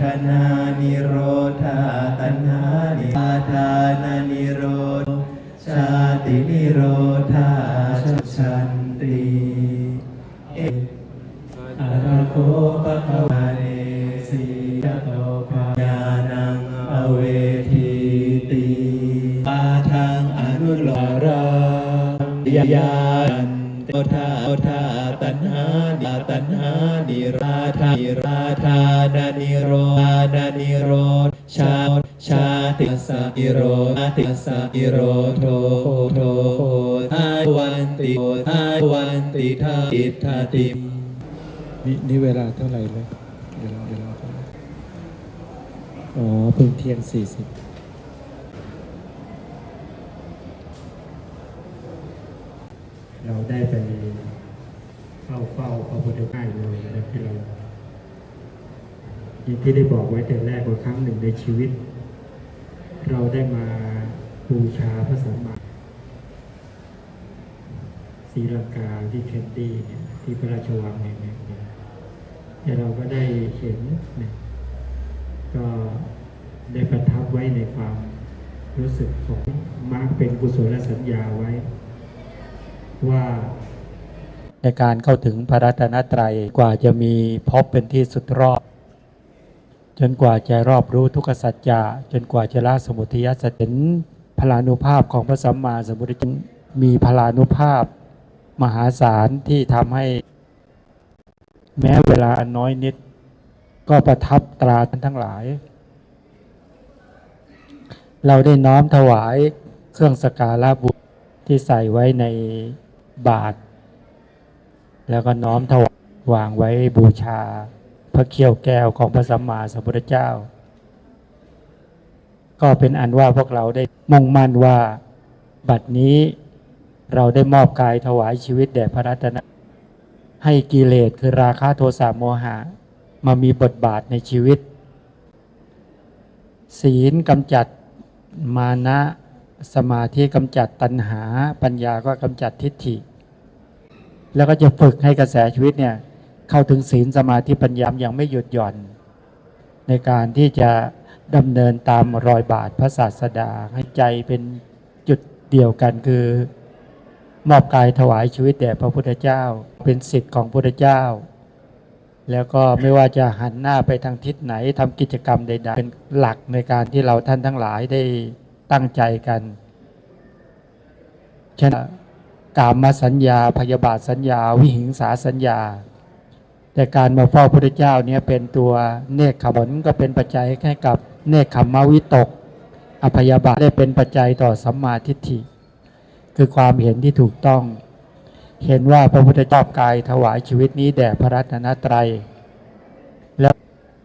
ทนานิโรธาตัณหานิปาทานานิโรธชาตินิโรธาชันติเออะระโคปะคะวะเนสียโตภะญาณังอเวทีติปาทังอนุโลมรังยายัน โตธาโตธาตัณหาดาตัณหานิราธานิราธานานิโรธานานิโรชาชาติสะอิโรอาติสะอิโรโทโทอาวันติอาวันติทาติทาตินี่นี่เวลาเท่าไหร่เลยเวลาเวลาเท่าไหร่อ๋อเพิ่งเที่ยงสี่สิบ เราได้ไปเข้าเฝ้าพระพุทธเจ้าเลยนะที่เราอย่างที่ได้บอกไว้แต่แรกว่าครั้งหนึ่งในชีวิต เราได้มาบูชาพระสัมมาศีลังกาที่เคนดี้เนี่ยที่พระราชวังแห่งนี้เนี่ยแต่เราก็ได้เห็นเนี่ยก็ได้ประทับไว้ในความรู้สึกของมาเป็นกุศลสัญญาไว้ ว่าในการเข้าถึงพระรัตนตรัยกว่าจะมีพบเป็นที่สุดรอบ จนกว่าจะรอบรู้ทุกขสัจจะจนกว่าจะละสมุทัยสัจเห็นพลานุภาพของพระสัมมาสัมพุทธเจ้ามีพลานุภาพ มหาศาลที่ทำให้ แม้เวลาอันน้อยนิด ก็ประทับตราท่านทั้งหลาย เราได้น้อมถวายเครื่องสกการะบุตรที่ใส่ไว้ใน บาท แล้วก็น้อมถวายวางไว้บูชา พระเขี้ยวแก้วของพระสัมมาสัมพุทธเจ้า ก็เป็นอันว่าพวกเราได้มุ่งมั่นว่า บัดนี้เราได้มอบกายถวายชีวิตแด่พระรัตนให้กิเลสคือราคะโทสะโมหะ มามีบทบาทในชีวิต ศีลกำจัดมานะ สมาธิกำจัดตัณหา ปัญญาก็กำจัดทิฏฐิ แล้วก็จะฝึกให้กระแสชีวิตเนี่ยเข้าถึงศีลสมาธิปัญญาอย่างไม่หยุดหย่อน ในการที่จะดำเนินตามรอยบาทพระศาสดาให้ใจเป็นจุดเดียวกันคือ มอบกายถวายชีวิตแด่พระพุทธเจ้า เป็นสิทธิ์ของพระพุทธเจ้า แล้วก็ไม่ว่าจะหันหน้าไปทางทิศไหนทำกิจกรรมใดๆ เป็นหลักในการที่เราท่านทั้งหลายได้ตั้งใจกันเช่น กามสัญญาพยาบาทสัญญา วิหิงสาสัญญา แต่การมาเฝ้าพระพุทธเจ้าเนี่ยเป็นตัวเนคขมผลก็เป็นปัจจัยให้กับเนคขมวิตก อภยาบาทได้เป็นปัจจัยต่อสัมมาทิฏฐิ คือความเห็นที่ถูกต้อง เห็นว่าพระพุทธเจ้ากายถวายชีวิตนี้แด่พระรัตนตรัย แล้ว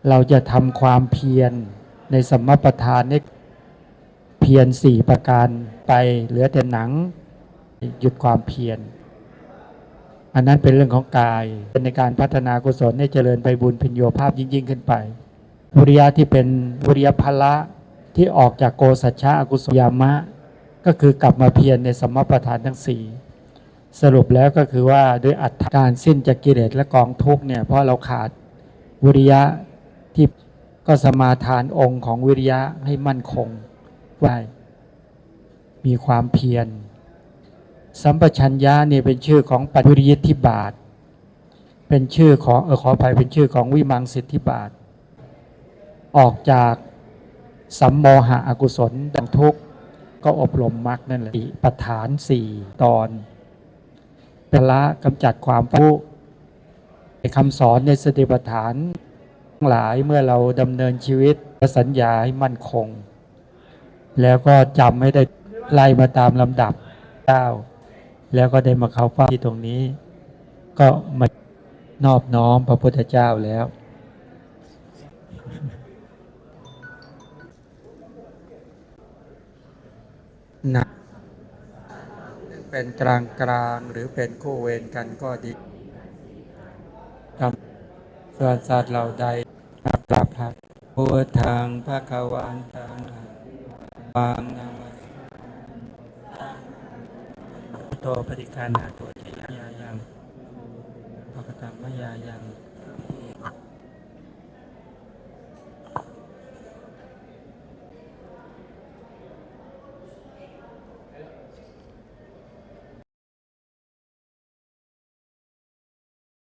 เราจะทำความเพียรในสมมปทานนี้เพียรสี่ประการไปเหลือแต่หนัง หยุดความเพียร อันนั้นเป็นเรื่องของกายเป็นในการพัฒนากุศลให้เจริญไปบุญพิญโยภาพยิ่งยิ่งขึ้นไปวิริยะที่เป็นวิริยพละที่ออกจากโกสัจฉะอกุศลยามะ ก็คือกลับมาเพียรในสมประธานทั้งสี่สรุปแล้วก็คือว่าด้วยอัตการสิ้นจากกิเลสและกองทุกเนี่ยเพราะเราขาดวิริยะที่ก็สมาทานองค์ของวิริยะให้มั่นคงไว้มีความเพียร สัมปชัญญะเนี่ยเป็นชื่อของปัจจุริยทิบาท เป็นชื่อของเออขออภัยเป็นชื่อของวิมังสิทธิบาท ออกจากสัมโมหะอกุศลดังทุกข์ก็อบรมมรรคนั่นแหละปฐานสี่ตอนเป็นละกำจัดความผู้คำสอนในสติปัฏฐานทั้งหลายเมื่อเราดำเนินชีวิตและสัญญาให้มั่นคง แล้วก็จำให้ได้ไล่มาตามลำดับเก้า แล้วก็ได้มาเข้าเฝ้าที่ตรงนี้ ก็มานอบน้อมพระพุทธเจ้าแล้วนักเป็นกลางกลางหรือเป็นคู่เวรกันก็ดีกรรมส่วนสัตว์เหล่าใดกราบพระพุทธังพระกวันตังวางนามา โตปฏิการนาตัวเจยายังปกตังมยายัง